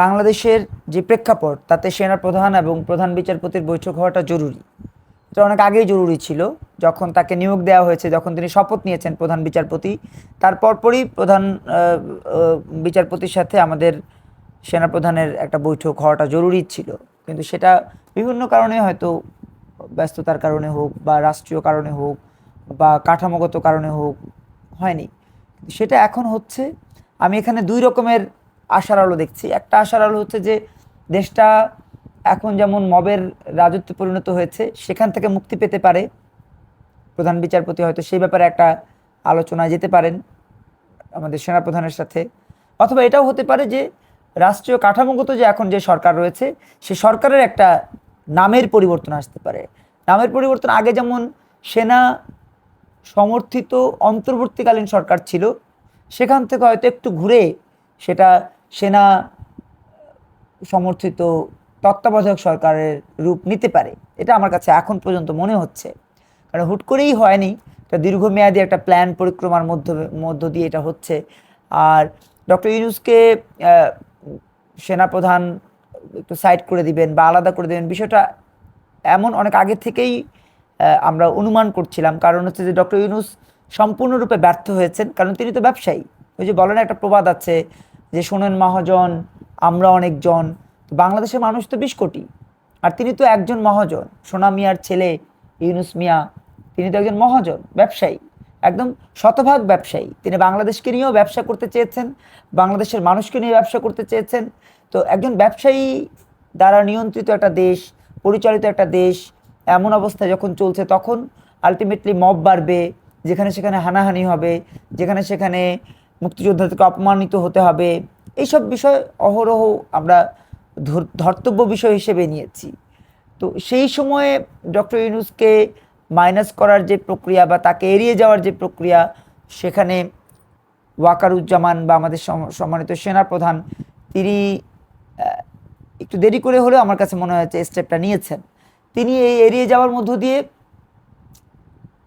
বাংলাদেশের যে প্রেক্ষাপট, তাতে সেনা প্রধান এবং প্রধান বিচারপতির বৈঠক হওয়াটা জরুরি। এটা অনেক আগেই জরুরি ছিল, যখন তাকে নিয়োগ দেওয়া হয়েছে, যখন তিনি শপথ নিয়েছেন প্রধান বিচারপতি। তারপর পরই প্রধান বিচারপতির সাথে আমাদের সেনা প্রধানের একটা বৈঠক হওয়াটা জরুরি ছিল। কিন্তু সেটা বিভিন্ন কারণে হয়তো ব্যস্ততার কারণে হোক বা রাষ্ট্রীয় কারণে হোক বা কাঠামোগত কারণে হোক, হয়নি। সেটা এখন হচ্ছে। আমি এখানে দুই রকমের আশার আলো দেখছি। একটা আশার আলো হচ্ছে যে দেশটা এখন যেমন মবের রাজত্বে পরিণত হয়েছে, সেখান থেকে মুক্তি পেতে পারে। প্রধান বিচারপতি হয়তো সেই ব্যাপারে একটা আলোচনায় যেতে পারেন আমাদের সেনাপ্রধানের সাথে। অথবা এটাও হতে পারে যে রাষ্ট্রীয় কাঠামোগত যে এখন যে সরকার রয়েছে, সে সরকারের একটা নামের পরিবর্তন আসতে পারে। নামের পরিবর্তন আগে যেমন সেনা সমর্থিত অন্তর্বর্তীকালীন সরকার ছিল, সেখান থেকে হয়তো একটু ঘুরে সেটা সেনা সমর্থিত তত্ত্বাবধায়ক সরকারের রূপ নিতে পারে। এটা আমার কাছে এখন পর্যন্ত মনে হচ্ছে। কারণ হুট করেই হয়নি এটা দীর্ঘমেয়াদী একটা প্ল্যান পরিক্রমার মধ্য মধ্য দিয়ে এটা হচ্ছে। আর ডক্টর ইউনুসকে সেনাপ্রধান একটু সাইড করে দিবেন বা আলাদা করে দেবেন, বিষয়টা এমন অনেক আগে থেকেই আমরা অনুমান করছিলাম। কারণ হচ্ছে যে ডক্টর ইউনুস সম্পূর্ণরূপে ব্যর্থ হয়েছেন। কারণ তিনি তো ব্যবসায়ী। ওই যে বলেন, একটা প্রবাদ আছে যে শোনেন মহাজন, আমরা অনেকজন, বাংলাদেশের মানুষ তো বিশ কোটি, আর তিনি তো একজন মহাজন, সোনা মিয়ার ছেলে ইউনুস মিয়া, তিনি তো একজন মহাজন, ব্যবসায়ী, একদম শতভাগ ব্যবসায়ী। তিনি বাংলাদেশকে নিয়েও ব্যবসা করতে চেয়েছেন, বাংলাদেশের মানুষকে নিয়ে ব্যবসা করতে চেয়েছেন। তো একজন ব্যবসায়ী দ্বারা নিয়ন্ত্রিত একটা দেশ, পরিচালিত একটা দেশ, এমন অবস্থায় যখন চলছে তখন আলটিমেটলি মব বাড়বে, যেখানে সেখানে হানাহানি হবে, যেখানে সেখানে মুক্তিযোদ্ধাদেরকে অপমানিত হতে হবে। এইসব বিষয় অহরহ আমরা ধর্তব্য বিষয় হিসেবে নিয়েছি। তো সেই সময়ে ডক্টর ইউনুসকে মাইনাস করার যে প্রক্রিয়া বা তাকে এড়িয়ে যাওয়ার যে প্রক্রিয়া, সেখানে ওয়াকারুজ্জামান বা আমাদের সম- সম্মানিত সেনাপ্রধান, তিনি একটু দেরি করে হলেও আমার কাছে মনে হয়েছে স্টেপটা নিয়েছেন। তিনি এই এড়িয়ে যাওয়ার মধ্য দিয়ে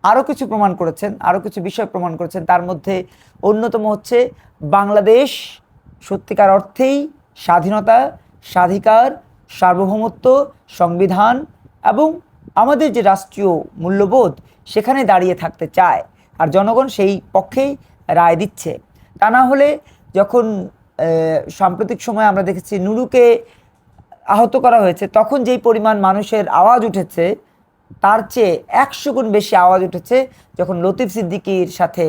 আরও কিছু প্রমাণ করেছেন আরও কিছু বিষয় প্রমাণ করেছেন। তার মধ্যে অন্যতম হচ্ছে বাংলাদেশ সত্যিকার অর্থেই স্বাধীনতা, স্বাধিকার, সার্বভৌমত্ব, সংবিধান এবং আমাদের যে রাষ্ট্রীয় মূল্যবোধ সেখানে দাঁড়িয়ে থাকতে চায় আর জনগণ সেই পক্ষেই রায় দিচ্ছে। তা না হলে যখন সাম্প্রতিক সময় আমরা দেখেছি নুরুকে আহত করা হয়েছে, তখন যেই পরিমাণ মানুষের আওয়াজ উঠেছে তার চেয়ে একশো গুণ বেশি আওয়াজ উঠেছে যখন লতিফ সিদ্দিকীর সাথে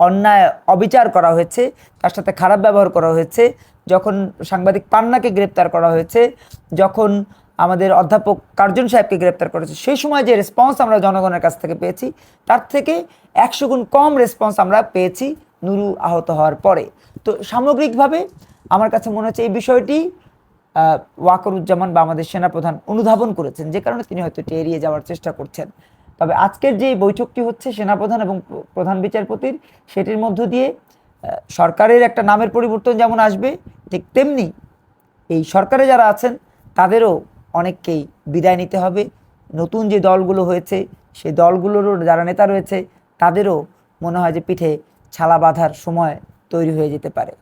অন্যায় অবিচার করা হয়েছে, তার সাথে খারাপ ব্যবহার করা হয়েছে, যখন সাংবাদিক পান্নাকে গ্রেপ্তার করা হয়েছে, যখন আমাদের অধ্যাপক কার্জন সাহেবকে গ্রেপ্তার করেছে সেই সময় যে রেসপন্স আমরা জনগণের কাছ থেকে পেয়েছি, তার থেকে একশো গুণ কম রেসপন্স আমরা পেয়েছি নুরু আহত হওয়ার পরে। তো সামগ্রিকভাবে আমার কাছে মনে হচ্ছে এই বিষয়টি ওয়াকরুজ্জামান বা আমাদের সেনাপ্রধান অনুধাবন করেছেন, যে কারণে তিনি হয়তো এটি এড়িয়ে যাওয়ার চেষ্টা করছেন। তবে আজকের যে বৈঠকটি হচ্ছে সেনাপ্রধান এবং প্রধান বিচারপতির, সেটির মধ্য দিয়ে সরকারের একটা নামের পরিবর্তন যেমন আসবে, ঠিক তেমনি এই সরকারে যারা আছেন, তাদেরও অনেককেই বিদায় নিতে হবে। নতুন যে দলগুলো হয়েছে সেই দলগুলোরও যারা নেতা রয়েছে, তাদেরও মনে হয় যে পিঠে ছালা বাঁধার সময় তৈরি হয়ে যেতে পারে।